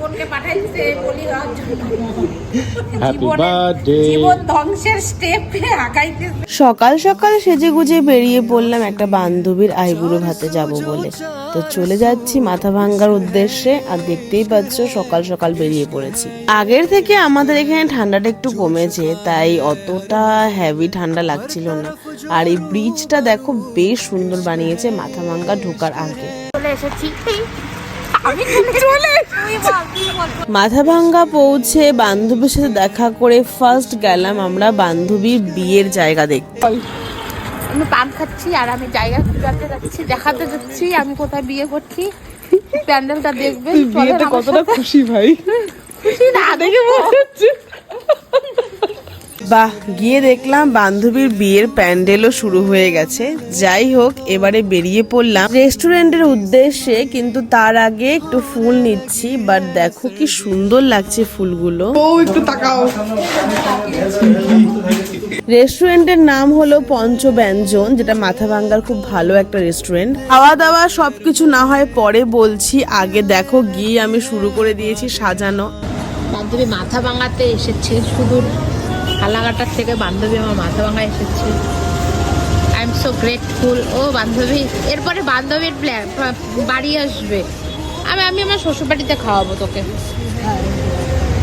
বোনকে পাঠাইছে বলি হ্যাপি বার্থডে জীবন ধ্বংসের স্টেপে আগাইতেছে সকাল সকাল সেজে গুজে বেরিয়ে পড়লাম একটা বান্ধবীর আইবুড়ো ভাতে যাব বলে। তো চলে যাচ্ছি মাথা ভাঙ্গার উদ্দেশ্যে আর দেখতেই পাচ্ছ সকাল সকাল বেরিয়ে পড়েছি। আগের থেকে আমাদের এখানে ঠান্ডাটা একটু কমেছে তাই অতটা হেভি ঠান্ডা লাগছিল না। আর এই ব্রিজটা দেখো বেশ সুন্দর বানিয়েছে মাথা ভাঙ্গা ঢোকার আগে। চলে এসেছি। মাথা ভাঙ্গা পৌঁছে বান্ধবীর সাথে দেখা করে ফার্স্ট গেলাম আমরা বান্ধবীর বিয়ের জায়গা দেখতে। আমি পান খাচ্ছি আর আমি জায়গা খুঁজাতে যাচ্ছি দেখাতে যাচ্ছি আমি কোথায় বিয়ে করছি প্যান্ডেলটা দেখবে বিয়েতে কতটা খুশি ভাই? খুশি না দেখে বাহ গিয়ে দেখলাম বান্ধবীর বিয়ের প্যান্ডেলও শুরু হয়ে গেছে। যাই হোক এবারে বেরিয়ে পড়লাম। রেস্টুরেন্টের উদ্দেশ্যে কিন্তু তার আগে একটু ফুল নিচ্ছি বাট দেখো কি সুন্দর লাগছে ফুলগুলো। একটু তাকাও। রেস্টুরেন্টের নাম হলো পঞ্চব্যঞ্জন যেটা মাথা ভাঙ্গার খুব ভালো একটা রেস্টুরেন্ট। খাওয়া দাওয়া সবকিছু না হয় পরে বলছি আগে দেখো গিয়ে আমি শুরু করে দিয়েছি সাজানো। বান্ধবী মাথা ভাঙাতে এসেছে শুধু হালাঘাটার থেকে বান্ধবী আমার মাথা ভাঙা এসেছে। আই এম সো গ্রেটফুল ও বান্ধবী, এরপরে বান্ধবীর প্ল্যান বাড়ি আসবে। আমি আমি আমার শ্বশুরবাড়িতে খাওয়াবো তোকে।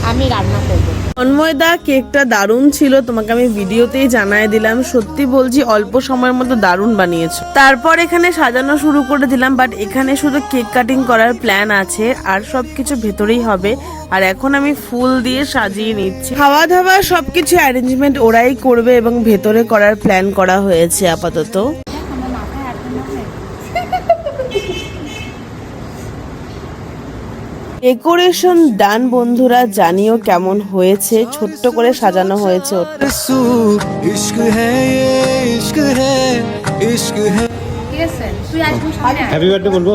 আমি রান্না করব। তন্ময়দা কেকটা দারুণ ছিল তোমাকে আমি ভিডিওতেই জানাই দিলাম। সত্যি বলছি অল্প সময়ের মধ্যে দারুণ বানিয়েছো। তারপর এখানে সাজানো শুরু করে দিলাম বাট এখানে শুধু কেক কাটিং করার প্ল্যান আছে আর সবকিছু ভেতরেই হবে। আর এখন আমি ফুল দিয়ে সাজিয়ে নিচ্ছি। খাওয়া দাওয়া সবকিছু অ্যারেঞ্জমেন্ট ওরাই করবে এবং ভেতরে করার প্ল্যান করা হয়েছে আপাতত। ডেকোরেশন ডান বন্ধুরা জানিও কেমন হয়েছে। ছোট্ট করে সাজানো হয়েছে বলব?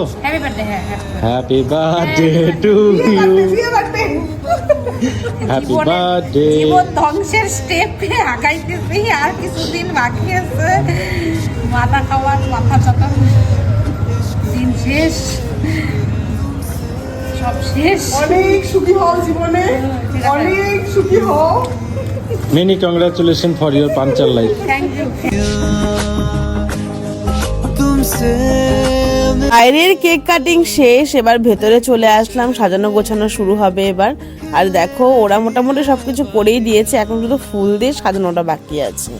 মাথা খাওয়ার মাথা দিন শেষ। সব শেষ। Many congratulation for your puncture life বাইরের কেক কাটিং শেষ এবার ভেতরে চলে আসলাম সাজানো গোছানো শুরু হবে এবার। আর দেখো ওরা মোটামুটি সব কিছু করেই দিয়েছে এখন শুধু ফুল দিয়ে সাজানোটা বাকি আছে।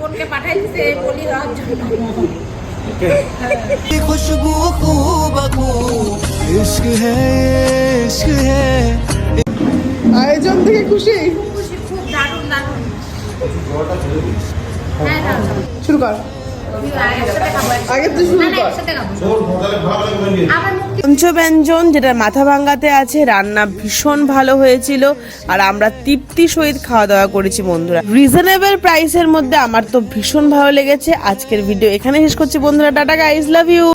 বোনকে পাঠাইছে বলি হওয়ার জন্য খুশবু খুব ইশক ইশক আয়োজন থেকে খুশি? খুশি খুব দারুণ হ্যাঁ শুরু কর। পঞ্চব্যঞ্জন যেটা মাথা ভাঙ্গাতে আছে রান্না ভীষণ ভালো হয়েছিল আর আমরা তৃপ্তি সহিত খাওয়া দাওয়া করেছি বন্ধুরা। রিজনেবল প্রাইসের মধ্যে আমার তো ভীষণ ভালো লেগেছে। আজকের ভিডিও এখানে শেষ করছি বন্ধুরা। Tata guys love you